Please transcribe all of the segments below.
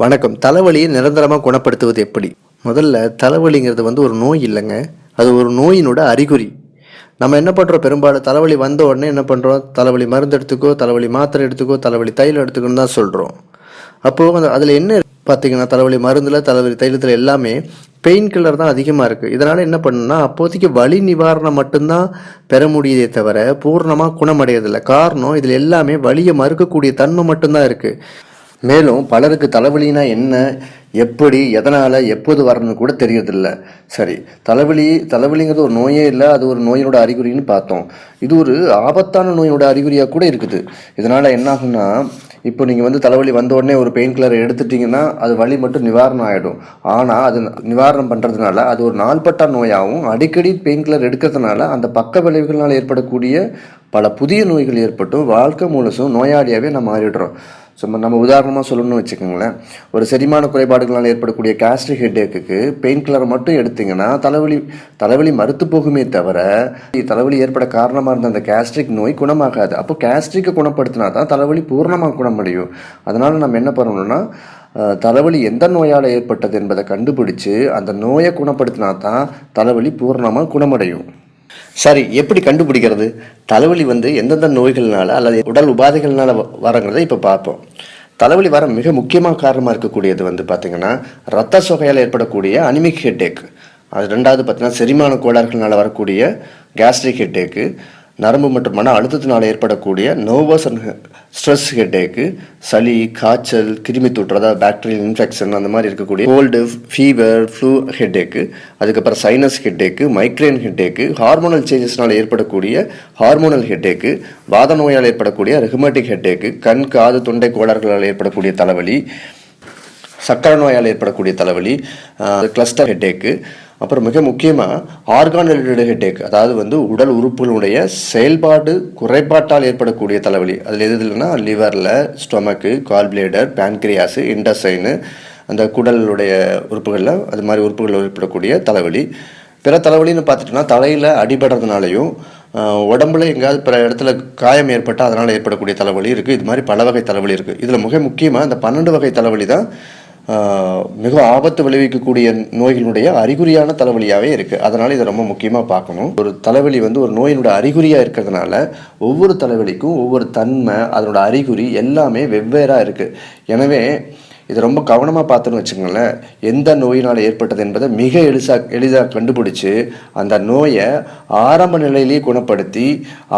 வணக்கம். தலைவலியை நிரந்தரமாக குணப்படுத்துவது எப்படி? முதல்ல தலைவலிங்கிறது வந்து ஒரு நோய் இல்லைங்க. அது ஒரு நோயினோட அறிகுறி. நம்ம என்ன பண்ணுறோம் பெரும்பாலும் தலைவலி வந்த உடனே என்ன பண்ணுறோம் தலைவலி மருந்து எடுத்துக்கோ தலைவலி மாத்திரை எடுத்துக்கோ தலைவலி தைலம் எடுத்துக்கோன்னு தான் சொல்கிறோம் அப்போது அந்த அதில் என்ன பார்த்தீங்கன்னா தலைவலி மருந்தில் தலைவலி தைலத்தில் எல்லாமே பெயின் கில்லர் தான் அதிகமாக இருக்குது இதனால் என்ன பண்ணுன்னா அப்போதைக்கு வலி நிவாரணம் மட்டும்தான் பெற முடியுதே தவிர பூர்ணமாக குணமடையதில்லை காரணம் இதில் எல்லாமே வலியை மறுக்கக்கூடிய தன்மை மட்டும்தான் இருக்குது மேலும் பலருக்கு தலைவலினா என்ன எப்படி எதனால் எப்போது வரணும்னு கூட தெரியறதில்ல. சரி தலைவலி தலைவலிங்கிறது ஒரு நோயே இல்லை அது ஒரு நோயினோட அறிகுறின்னு பார்த்தோம். இது ஒரு ஆபத்தான நோயினோட அறிகுறியாக கூட இருக்குது. இதனால் என்னாகும்னா இப்போ நீங்கள் வந்து தலைவலி வந்த உடனே ஒரு பெயின் கில்லரை எடுத்துட்டிங்கன்னா அது வலி மட்டும் நிவாரணம் ஆகிடும் ஆனால் அது நிவாரணம் பண்ணுறதுனால அது ஒரு நாள்பட்ட நோயாகவும் அடிக்கடி பெயின் கில்லர் எடுக்கிறதுனால அந்த பக்க விளைவுகளால் ஏற்படக்கூடிய பல புதிய நோய்கள் ஏற்பட்டும் வாழ்க்கை முழுசும் நோயாளியாகவே நம்ம மாறிடுறோம். ஸோ நம்ம உதாரணமாக சொல்லணும்னு வச்சுக்கோங்களேன். ஒரு செரிமான குறைபாடுகளால் ஏற்படக்கூடிய கேஸ்ட்ரிக் ஹெட்டேக்கு பெயின் கில்லர் மட்டும் எடுத்தீங்கன்னா தலைவலி தலைவலி மறுத்து போகுமே தவிர தலைவலி ஏற்பட காரணமாக இருந்த அந்த கேஸ்ட்ரிக் நோய் குணமாகாது. அப்போ கேஸ்ட்ரிக்கை குணப்படுத்தினா தான் தலைவலி பூர்ணமாக குணமடையும் அதனால் நம்ம என்ன பண்ணணும்னா தலைவலி எந்த நோயால் ஏற்பட்டது என்பதை கண்டுபிடிச்சு அந்த நோயை குணப்படுத்தினா தான் தலைவலி பூர்ணமாக குணமடையும். சரி எப்படி கண்டுபிடிக்கிறது? தலைவலி வந்து எந்தெந்த நோய்கள்னால அல்லது உடல் உபாதைகள்னால வரங்கிறத இப்போ பார்ப்போம். தலைவலி வர மிக முக்கியமாக காரணமாக இருக்கக்கூடியது வந்து பார்த்திங்கன்னா ரத்த சொகையால் ஏற்படக்கூடிய அனிமிக் ஹெட்டேக் அது ரெண்டாவது பார்த்தீங்கன்னா செரிமான கோளாறுகள்னால் வரக்கூடிய கேஸ்ட்ரிக் ஹெட்டேக்கு நரம்பு மற்றும் மன அழுத்தத்தினால் ஏற்படக்கூடிய நர்வஸ் அண்ட் ஸ்ட்ரெஸ் ஹெட்டேக்கு சளி காய்ச்சல் கிருமி தொற்று அதாவது பேக்டீரியல் இன்ஃபெக்ஷன் அந்த மாதிரி இருக்கக்கூடிய கோல்டு ஃபீவர் ஃப்ளூ ஹெட்டேக்கு அதுக்கப்புறம் sinus headache migraine headache hormonal சேஞ்சஸ்னால் ஏற்படக்கூடிய ஹார்மோனல் ஹெட்டேக்கு வாத நோயால் ஏற்படக்கூடிய ரெகுமேட்டிக் ஹெட்டேக்கு கண் காது தொண்டை கோளாறுகளால் ஏற்படக்கூடிய தலைவலி சக்கரை நோயால் ஏற்படக்கூடிய தலைவலி கிளஸ்டர் ஹெட்டேக்கு அப்புறம் மிக முக்கியமாக ஆர்கான் ரிலேட்டட் ஹெட்டேக் அதாவது வந்து உடல் உறுப்புகளுடைய செயல்பாடு குறைபாட்டால் ஏற்படக்கூடிய தலைவலி. அதில் எது இல்லைன்னா லிவரில் ஸ்டொமக்கு கால் பிளேடர் பேன்கிரியாஸு இண்டஸ்டைனு அந்த குடலுடைய உறுப்புகளில் அது மாதிரி உறுப்புகளில் ஏற்படக்கூடிய தலைவலி. பிற தலைவலின்னு பார்த்துட்டோம்னா தலையில் அடிபடுறதுனாலையும் உடம்புல எங்கேயாவது பிற இடத்துல காயம் ஏற்பட்டால் அதனால் ஏற்படக்கூடிய தலைவலி இருக்குது இது மாதிரி பல வகை தலைவலி இருக்குது இதில் மிக முக்கியமாக இந்த பன்னெண்டு வகை தலைவலி தான் மிக ஆபத்து விளைவிக்கக்கூடிய நோய்களுடைய அறிகுறியான தலைவலியாகவே இருக்குது அதனால் இதை ரொம்ப முக்கியமாக பார்க்கணும். ஒரு தலைவலி வந்து ஒரு நோயினுடைய அறிகுறியாக இருக்கிறதுனால ஒவ்வொரு தலைவலிக்கும் ஒவ்வொரு தன்மை அதனோட அறிகுறி எல்லாமே வெவ்வேறாக இருக்குது எனவே இதை ரொம்ப கவனமாக பார்த்தோன்னு வச்சுக்கோங்களேன். எந்த நோயினால் ஏற்பட்டது என்பதை மிக எளிசா எளிதாக கண்டுபிடிச்சு அந்த நோயை ஆரம்ப நிலையிலேயே குணப்படுத்தி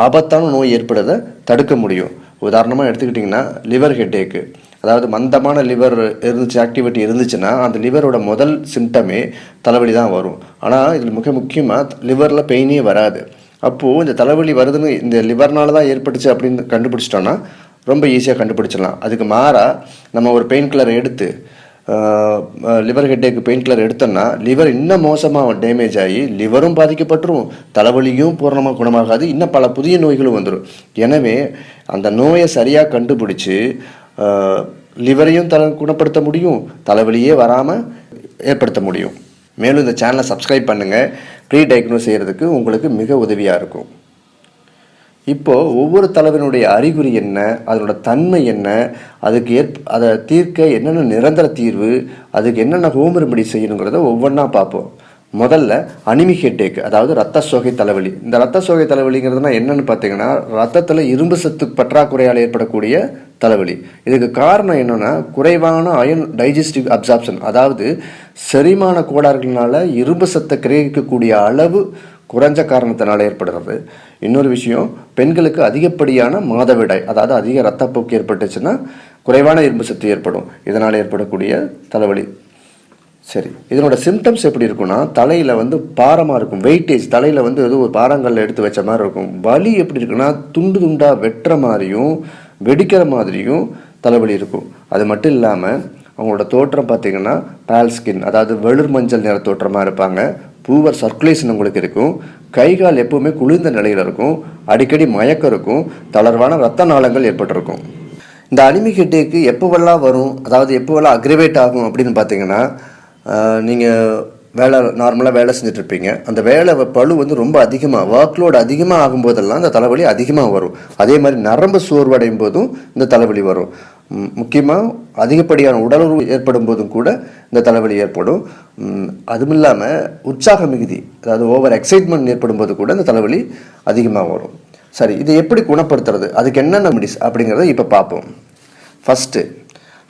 ஆபத்தான நோய் ஏற்படுறதை தடுக்க முடியும். உதாரணமாக எடுத்துக்கிட்டிங்கன்னா லிவர் ஹெட்டேக்கு. அதாவது மந்தமான லிவர் இருந்துச்சு ஆக்டிவிட்டி இருந்துச்சுன்னா அந்த லிவரோட முதல் சிம்டமே தலைவலி தான் வரும். ஆனால் இதில் மிக முக்கியமாக லிவரில் பெயினே வராது. அப்போது இந்த தலைவலி வருதுன்னு இந்த லிவர்னால தான் ஏற்பட்டுச்சு அப்படின்னு கண்டுபிடிச்சிட்டோன்னா ரொம்ப ஈஸியாக கண்டுபிடிச்சிடலாம். அதுக்கு மாறாக நம்ம ஒரு பெயின் கில்லர் எடுத்து லிவர் ஹெட்டேக்கு பெயின் கில்லர் எடுத்தோம்னா லிவர் இன்னும் மோசமாக டேமேஜ் ஆகி லிவரும் பாதிக்கப்பட்டுரும். தலைவலியும் பூரணமாக குணமாகாது. இன்னும் பல புதிய நோய்களும் வந்துடும் எனவே அந்த நோயை சரியாக கண்டுபிடிச்சி லிவரையும் தலை குணப்படுத்த முடியும் தலைவலியே வராமல் ஏற்படுத்த முடியும். மேலும் இந்த சேனலை சப்ஸ்கிரைப் பண்ணுங்கள் ப்ரீ டயக்னோஸ் செய்கிறதுக்கு உங்களுக்கு மிக உதவியாக இருக்கும். இப்போது ஒவ்வொரு தலைவனுடைய அறிகுறி என்ன அதனோட தன்மை என்ன அதுக்கு ஏற் அதை தீர்க்க என்னென்ன நிரந்தர தீர்வு அதுக்கு என்னென்ன ஹோம் ரெமெடி செய்யணுங்கிறத ஒவ்வொன்றா பார்ப்போம். முதல்ல அனிமி ஹெட்டேக் அதாவது ரத்த சோகை தலைவலி. இந்த ரத்த சோகை தலைவலிங்கிறதுனா என்னன்னு பார்த்தீங்கன்னா ரத்தத்தில் இரும்பு சத்து பற்றாக்குறையால் ஏற்படக்கூடிய தலைவலி. இதுக்கு காரணம் என்னென்னா குறைவான அயன் டைஜஸ்டிவ் அப்சார்ப்ஷன் அதாவது செரிமான கோளாறுகளினால இரும்பு சத்தை கிரகிக்கக்கூடிய அளவு குறைஞ்ச காரணத்தினால் ஏற்படுறது இன்னொரு விஷயம் பெண்களுக்கு அதிகப்படியான மாதவிடாய் அதாவது அதிக ரத்தப்போக்கு ஏற்பட்டுச்சுன்னா குறைவான இரும்பு சத்து ஏற்படும். இதனால் ஏற்படக்கூடிய தலைவலி. சரி. இதனோட சிம்டம்ஸ் எப்படி இருக்கும்னா தலையில் வந்து பாரமாக இருக்கும். வெயிட்டேஜ் தலையில் வந்து ஏதோ ஒரு பாரங்களில் எடுத்து வச்ச மாதிரி இருக்கும். வலி எப்படி இருக்குன்னா துண்டு துண்டாக வெட்டுற மாதிரியும் வெடிக்கிற மாதிரியும் தலைவலி இருக்கும். அது மட்டும் இல்லாமல் அவங்களோட தோற்றம் பார்த்தீங்கன்னா பேல் ஸ்கின் அதாவது வெளிர் மஞ்சள் நிற தோற்றமாக இருப்பாங்க. பூவர் சர்க்குலேஷன் உங்களுக்கு இருக்கும். கை கால் எப்பவுமே குளிர்ந்த நிலையில் இருக்கும். அடிக்கடி மயக்கம் இருக்கும். தளர்வான ரத்த நாளங்கள் ஏற்பட்டிருக்கும். இந்த அனிமி ஹெட்டேக்கு எப்போவெல்லாம் வரும்? அதாவது எப்போவெல்லாம் அக்ரிவேட் ஆகும் அப்படின்னு பார்த்தீங்கன்னா நீங்கள் வேலை நார்மலாக வேலை செஞ்சுட்ருப்பீங்க. அந்த வேலை பளு வந்து ரொம்ப அதிகமாக ஒர்க்லோடு அதிகமாக ஆகும்போதெல்லாம் இந்த தலைவலி அதிகமாக வரும். அதே மாதிரி நரம்பு சோர்வடையும் போதும் இந்த தலைவலி வரும். முக்கியமாக அதிகப்படியான உடலுறவு ஏற்படும் போதும் கூட இந்த தலைவலி ஏற்படும். அதுவும் இல்லாமல் உற்சாக மிகுதி அதாவது ஓவர் எக்ஸைட்மெண்ட் ஏற்படும் போது கூட இந்த தலைவலி அதிகமாக வரும். சரி இதை எப்படி குணப்படுத்துறது? அதுக்கு என்னென்ன மெடிஸ் அப்படிங்கிறத இப்போ பார்ப்போம். ஃபஸ்ட்டு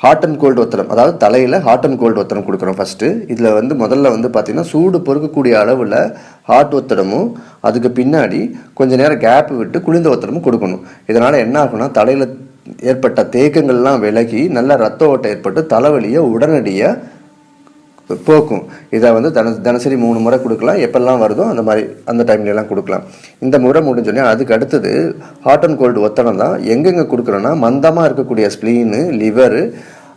ஹாட் அண்ட் கோல்டு ஒத்தனம் அதாவது தலையில் ஹாட் அண்ட் கோல்டு ஒத்தனம் கொடுக்குறோம் ஃபஸ்ட்டு இதில் வந்து முதல்ல வந்து பார்த்திங்கன்னா சூடு பொறுக்கக்கூடிய அளவில் ஹாட் ஒத்தடமும் அதுக்கு பின்னாடி கொஞ்ச நேரம் கேப் விட்டு குளிர்ந்த ஒத்தடமும் கொடுக்கணும். இதனால் என்ன ஆகும்னா தலையில் ஏற்பட்ட தேக்கங்கள்லாம் விலகி நல்ல ரத்த ஓட்டம் ஏற்பட்டு தலைவலியை உடனடியாக போக்கும். இதை வந்து தன தினசரி மூணு முறை கொடுக்கலாம். எப்பெல்லாம் வருதோ அந்த மாதிரி அந்த டைம்ல எல்லாம் கொடுக்கலாம். இந்த முறை முடிஞ்சோடனே அதுக்கு அடுத்தது ஹாட் அண்ட் கோல்டு ஒத்தனம் தான் எங்கெங்கே கொடுக்குறோன்னா மந்தமாக இருக்கக்கூடிய ஸ்ப்ளீனு லிவரு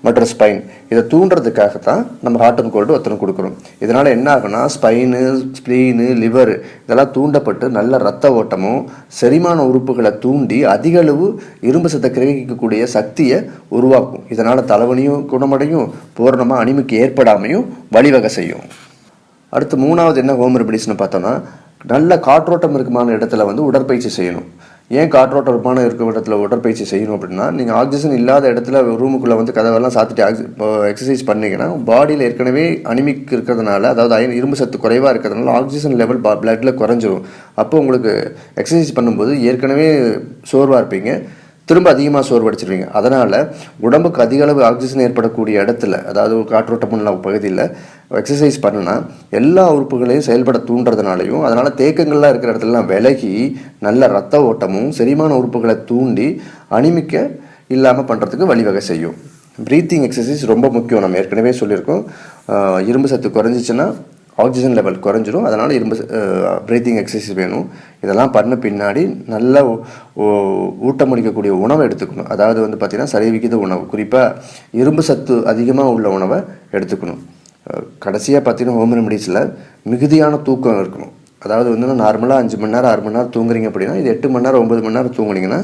மற்றும் ஸ்பைன் இதை தூண்டுறதுக்காக தான் நம்ம ஹார்ட் அண்ட் கோல்டு ஒத்தனை கொடுக்குறோம். இதனால் என்ன ஆகுனா ஸ்பைனு ஸ்ப்ளீனு லிவர் இதெல்லாம் தூண்டப்பட்டு நல்ல ரத்த ஓட்டமும் செரிமான உறுப்புகளை தூண்டி அதிக அளவு இரும்பு சத்தை கிரகிக்கக்கூடிய சக்தியை உருவாக்கும். இதனால் தலைவலியும் குணமடையும் பூரணமாக அனிமிக்கு ஏற்படாமையும் வழிவகை செய்யும். அடுத்து மூணாவது என்ன ஹோம் ரெமிடிஸ்னு பார்த்தோம்னா நல்ல காற்றோட்டம் இருக்குமான இடத்துல வந்து உடற்பயிற்சி செய்யணும். ஏன் காற்றோட்டமான இருக்கும் இடத்துல உடற்பயிற்சி செய்யணும் அப்படின்னா நீங்கள் ஆக்சிஜன் இல்லாத இடத்துல ரூமுக்குள்ளே வந்து கதவெல்லாம் சாத்திட்டு ஆக்சி இப்போ எக்ஸசைஸ் பண்ணிங்கன்னா பாடியில் ஏற்கனவே அனிமிக் இருக்கிறதுனால அதாவது அயன் இரும்பு சத்து குறைவாக இருக்கிறதுனால ஆக்சிஜன் லெவல் பிளட்ல குறைஞ்சிரும். அப்போ உங்களுக்கு எக்ஸசைஸ் பண்ணும்போது ஏற்கனவே சோர்வாக இருப்பீங்க. திரும்ப அதிகமாக சோர்வடிச்சிருவீங்க. அதனால் உடம்புக்கு அதிக அளவு ஆக்சிஜன் ஏற்படக்கூடிய இடத்துல அதாவது ஒரு காற்றோட்டமுள்ள பகுதியில் எக்ஸசைஸ் பண்ணுனா எல்லா உறுப்புகளையும் செயல்பட தூண்டுறதுனாலையும் அதனால் தேக்கங்கள்லாம் இருக்கிற இடத்துலலாம் விலகி நல்ல ரத்த ஓட்டமும் செரிமான உறுப்புகளை தூண்டி அனிமிக்க இல்லாமல் பண்ணுறதுக்கு வழிவகை செய்யும். ப்ரீத்திங் எக்ஸசைஸ் ரொம்ப முக்கியம். நம்ம ஏற்கனவே சொல்லியிருக்கோம். இரும்பு சத்து குறைஞ்சிச்சுன்னா ஆக்சிஜன் லெவல் குறைஞ்சிரும். அதனால் இரும்பு ப்ரீத்திங் எக்ஸசைஸ் வேணும். இதெல்லாம் பண்ண பின்னாடி நல்ல ஊட்டமளிக்கக்கூடிய உணவை எடுத்துக்கணும். அதாவது வந்து பார்த்திங்கன்னா சரிவிகித உணவு குறிப்பாக இரும்பு சத்து அதிகமாக உள்ள உணவை எடுத்துக்கணும். கடைசியாக பார்த்தீங்கன்னா ஹோம் ரெமடிஸில் மிகுதியான தூக்கம் இருக்கணும். அதாவது வந்து நார்மலாக அஞ்சு மணி நேரம் ஆறு மணி நேரம் தூங்குறீங்க அப்படின்னா இது எட்டு மணி நேரம் ஒம்பது மணி நேரம் தூங்குனீங்கன்னா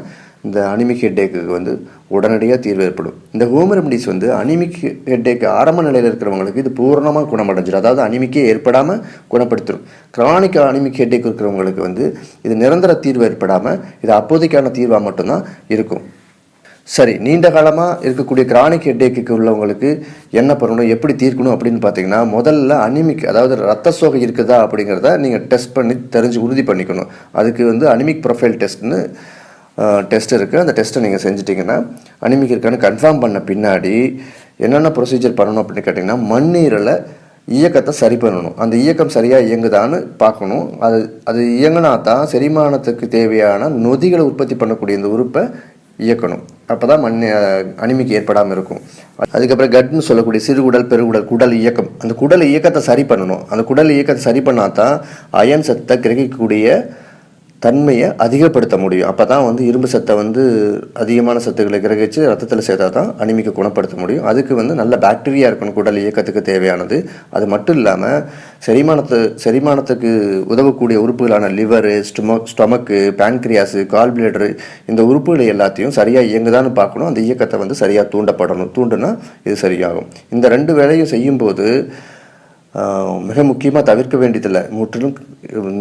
இந்த அனிமிக் ஹெட்டேக்கு வந்து உடனடியாக தீர்வு ஏற்படும். இந்த ஹோம் ரெமடிஸ் வந்து அனிமிக் ஹெட்டேக் ஆரம்ப நிலையில் இருக்கிறவங்களுக்கு இது பூரணமாக குணமடைஞ்சிடும் அதாவது அனிமிக்கே ஏற்படாமல் குணப்படுத்திடும் கிரானிக் அனிமிக் ஹெட்டேக் இருக்கிறவங்களுக்கு வந்து இது நிரந்தர தீர்வு ஏற்படாமல் இது அப்போதைக்கான தீர்வாக மட்டும்தான் இருக்கும். சரி நீண்ட காலமாக இருக்கக்கூடிய கிரானிக் ஹெட்டேக்கு உள்ளவங்களுக்கு என்ன பண்ணணும் எப்படி தீர்க்கணும் அப்படின்னு பார்த்தீங்கன்னா முதல்ல அனிமிக் அதாவது ரத்த சோகை இருக்குதா அப்படிங்கிறத நீங்கள் டெஸ்ட் பண்ணி தெரிஞ்சு உறுதி பண்ணிக்கணும். அதுக்கு வந்து அனிமிக் ப்ரொஃபைல் டெஸ்ட்னு டெஸ்ட் இருக்குது அந்த டெஸ்ட்டை நீங்கள் செஞ்சிட்டிங்கன்னா அனிமிக் இருக்கான்னு கன்ஃபார்ம் பண்ண பின்னாடி என்னென்ன ப்ரொசீஜர் பண்ணணும் அப்படின்னு கேட்டிங்கன்னா மண்ணீரலை இயக்கத்தை சரி பண்ணணும். அந்த இயக்கம் சரியாக இயங்குதான்னு பார்க்கணும். அது அது இயங்கினா தான் செரிமானத்துக்கு தேவையான நொதிகளை உற்பத்தி பண்ணக்கூடிய இந்த உறுப்பை இயக்கணும். அப்போ தான் மண் அனிமிக்கு ஏற்படாமல் இருக்கும். அதுக்கப்புறம் கட்னு சொல்லக்கூடிய சிறுகுடல் பெருகுடல் குடல் இயக்கம். அந்த குடல் இயக்கத்தை சரி பண்ணணும். அந்த குடல் இயக்கத்தை சரி பண்ணால் தான் அயன் சத்தை கிரகிக்கக்கூடிய தன்மையை அதிகப்படுத்த முடியும். அப்போ தான் வந்து இரும்பு சத்தை வந்து அதிகமான சத்துக்களை கிரகிச்சு ரத்தத்தில் சேர்த்தா தான் அனிமிக்க குணப்படுத்த முடியும். அதுக்கு வந்து நல்ல பாக்டீரியா இருக்கணும் குடல் இயக்கத்துக்கு தேவையானது. அது மட்டும் இல்லாமல் செரிமானத்தை செரிமானத்துக்கு உதவக்கூடிய உறுப்புகளான லிவரு ஸ்டொம ஸ்டொமக்கு பேன்க்ரியாஸு கால் பிளேடரு இந்த உறுப்புகளை எல்லாத்தையும் சரியாக இயங்குதான்னு பார்க்கணும். அந்த இயக்கத்தை வந்து சரியாக தூண்டப்படணும். தூண்டுனா இது சரியாகும். இந்த ரெண்டு வேலையும் செய்யும்போது மிக முக்கியமாக தவிர்க்க வேண்டியதில்லை. முற்றிலும்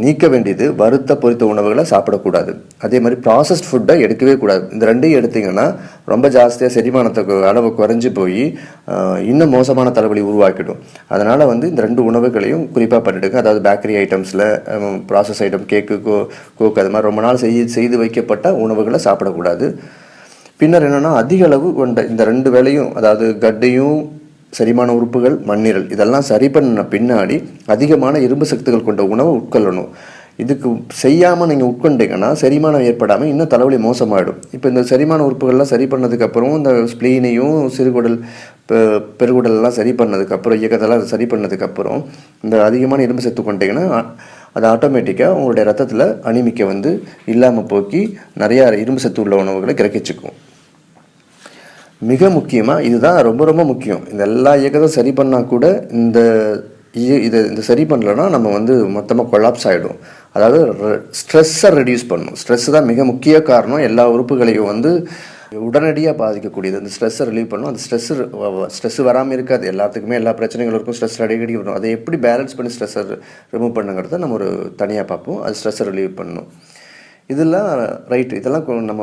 நீக்க வேண்டியது வறுத்த பொறித்த உணவுகளை சாப்பிடக்கூடாது. அதே மாதிரி ப்ராசஸ்ட் ஃபுட்டை எடுக்கவே கூடாது. இந்த ரெண்டையும் எடுத்தீங்கன்னா ரொம்ப ஜாஸ்தியாக செரிமானத்துக்கு அளவு குறைஞ்சி போய் இன்னும் மோசமான தலைவலி உருவாக்கிடும். அதனால் வந்து இந்த ரெண்டு உணவுகளையும் குறிப்பாக பண்ணிடுங்க. அதாவது பேக்கரி ஐட்டம்ஸில் ப்ராசஸ் ஐட்டம் கேக்கு கோ கோக் அது மாதிரி ரொம்ப நாள் செய்ய செய்து வைக்கப்பட்ட உணவுகளை சாப்பிடக்கூடாது. பின்னர் என்னென்னா அதிக அளவு கொண்ட இந்த ரெண்டு வேலையும் அதாவது கட்டையும் செரிமான உறுப்புகள் மண்ணீரல் இதெல்லாம் சரி பண்ண பின்னாடி அதிகமான இரும்பு சக்திகள் கொண்ட உணவை உட்கொள்ளணும். இதுக்கு செய்யாமல் நீங்கள் உட்கொண்டீங்கன்னா செரிமானம் ஏற்படாமல் இன்னும் தலைவலி மோசமாகிடும் இப்போ இந்த செரிமான உறுப்புகள்லாம் சரி பண்ணதுக்கப்புறம் இந்த ஸ்ப்ளீனையும் சிறுகுடல் பெ- பெருகுடல்லாம் சரி பண்ணதுக்கப்புறம் இயக்கத்தெல்லாம் சரி பண்ணதுக்கப்புறம் இந்த அதிகமான இரும்பு சத்து கொண்டீங்கன்னா அது ஆட்டோமேட்டிக்காக உங்களுடைய ரத்தத்தில் அனிமிக்க வந்து இல்லாமல் போக்கி நிறையா இரும்பு சத்து உள்ள உணவுகளை கிரகிச்சிக்கும். மிக முக்கியமாக இதுதான் ரொம்ப ரொம்ப முக்கியம். இந்த எல்லா இயக்கத்தையும் சரி பண்ணால் கூட இந்த இதை இந்த சரி பண்ணலன்னா நம்ம வந்து மொத்தமாக கொலாப்ஸ் ஆகிடும் அதாவது ஸ்ட்ரெஸ்ஸை ரெடியூஸ் பண்ணணும் ஸ்ட்ரெஸ் தான் மிக முக்கிய காரணம். எல்லா உறுப்புகளையும் வந்து உடனடியாக பாதிக்கக்கூடியது. அந்த ஸ்ட்ரெஸ்ஸை ரிலீவ் பண்ணும். அந்த ஸ்ட்ரெஸ் ஸ்ட்ரெஸ் வராமல் இருக்காது. எல்லாத்துக்குமே எல்லா பிரச்சனைகளும் இருக்கும். ஸ்ட்ரெஸ் அடிக்கடி வரும். அதை எப்படி பேலன்ஸ் பண்ணி ஸ்ட்ரெஸ்ஸை ரிமூவ் பண்ணுங்கிறத நம்ம ஒரு தனியாக பார்ப்போம். அது ஸ்ட்ரெஸ்ஸை ரிலீவ் பண்ணணும் இதெல்லாம் ரைட்டு இதெல்லாம் நம்ம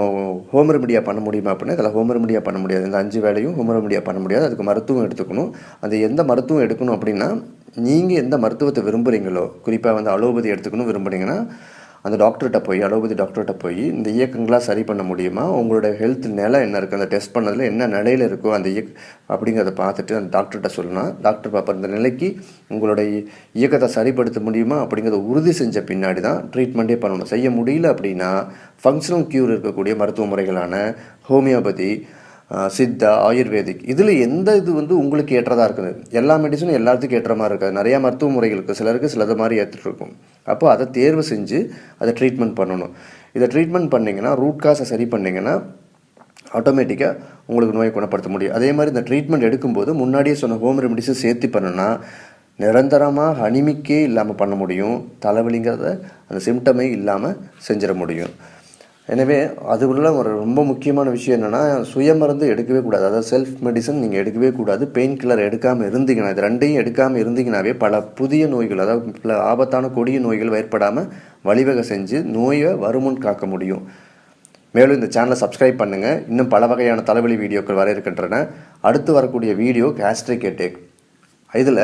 ஹோம் ரெமடியாக பண்ண முடியுமா அப்படின்னா இதெல்லாம் ஹோம் ரெமடியாக பண்ண முடியாது. இந்த அஞ்சு வேலையும் ஹோம் ரெமடியாக பண்ண முடியாது. அதுக்கு மருத்துவம் எடுத்துக்கணும். அது எந்த மருத்துவம் எடுக்கணும் அப்படின்னா நீங்கள் எந்த மருத்துவத்தை விரும்புகிறீங்களோ குறிப்பாக வந்து அலோபதி எடுத்துக்கணும் விரும்புகிறீங்கன்னா அந்த டாக்டர்கிட்ட போய் அலோபதி டாக்டர்கிட்ட போய் இந்த இயக்கங்களாக சரி பண்ண முடியுமா? உங்களோட ஹெல்த் நிலை என்ன இருக்குது அந்த டெஸ்ட் பண்ணதில் என்ன நிலையில் இருக்கோ அந்த இயக் அப்படிங்கிறத பார்த்துட்டு அந்த டாக்டர்கிட்ட சொல்லணும். டாக்டர் பாப்பா இந்த நிலைக்கு உங்களுடைய இயக்கத்தை சரிப்படுத்த முடியுமா? அப்படிங்கிறத உறுதி செஞ்ச பின்னாடி தான் ட்ரீட்மெண்ட்டே பண்ணணும். செய்ய முடியல அப்படின்னா ஃபங்க்ஷனல் க்யூர் இருக்கக்கூடிய மருத்துவ முறைகளான ஹோமியோபதி சித்தா ஆயுர்வேதிக் இதில் எந்த இது வந்து உங்களுக்கு ஏற்றதாக இருக்குது? எல்லா மெடிசனும் எல்லாத்துக்கும் ஏற்ற மாதிரி இருக்காது. நிறையா மருத்துவ முறைகள் இருக்குது சிலருக்கு சிலது மாதிரி ஏற்றுட்டு இருக்கும் அப்போ அதை தேர்வு செஞ்சு அதை ட்ரீட்மெண்ட் பண்ணணும். இதை ட்ரீட்மெண்ட் பண்ணிங்கன்னா ரூட் காசை சரி பண்ணிங்கன்னா ஆட்டோமேட்டிக்காக உங்களுக்கு நோயை குணப்படுத்த முடியும். அதே மாதிரி இந்த ட்ரீட்மெண்ட் எடுக்கும்போது முன்னாடியே சொன்ன ஹோம் ரெமடிஸை சேர்த்து பண்ணணும்னா நிரந்தரமாக அனிமிக்கே இல்லாமல் பண்ண முடியும். தலைவலிங்கிறத அந்த சிம்டமே இல்லாமல் செஞ்சிட முடியும். எனவே அது உள்ள ஒரு ரொம்ப முக்கியமான விஷயம் என்னென்னா சுயமருந்து எடுக்கவே கூடாது. அதாவது செல்ஃப் மெடிசன் நீங்கள் எடுக்கவே கூடாது. பெயின் கில்லர் எடுக்காமல் இருந்தீங்கன்னா இது ரெண்டையும் எடுக்காமல் இருந்தீங்கன்னாவே பல புதிய நோய்கள் அதாவது பல ஆபத்தான கொடிய நோய்கள் ஏற்படாமல் வழிவகை செஞ்சு நோயை வருமுன் காக்க முடியும். மேலும் இந்த சேனலை சப்ஸ்கிரைப் பண்ணுங்கள் இன்னும் பல வகையான தலைவலி வீடியோக்கள் வர இருக்கின்றன. அடுத்து வரக்கூடிய வீடியோ கேஸ்ட்ரிக் எட்டேக் இதில்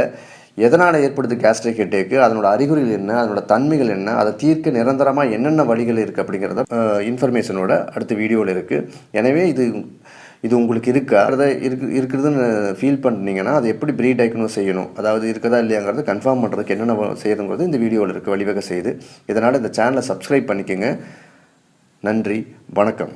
எதனால் ஏற்படுது கேஸ்ட்ரிக் ஹெட்டேக்கு அதனோட அறிகுறிகள் என்ன? அதனோட தன்மைகள் என்ன? அதை தீர்க்க நிரந்தரமாக என்னென்ன வழிகள் இருக்குது அப்படிங்கிறத இன்ஃபர்மேஷனோட அடுத்த வீடியோவில் இருக்குது எனவே இது இது உங்களுக்கு இருக்கா? அதை இருக்கு இருக்கிறதுன்னு ஃபீல் பண்ணீங்கன்னா அது எப்படி ப்ரீ டயக்னோஸ் செய்யணும்? அதாவது இருக்குதா இல்லையாங்கிறது கன்ஃபார்ம் பண்ணுறதுக்கு என்னென்ன செய்யுதுங்கிறது இந்த வீடியோவில் இருக்குது வழிவகை செய்யுது இதனால் இந்த சேனலை சப்ஸ்கிரைப் பண்ணிக்கோங்க. நன்றி வணக்கம்.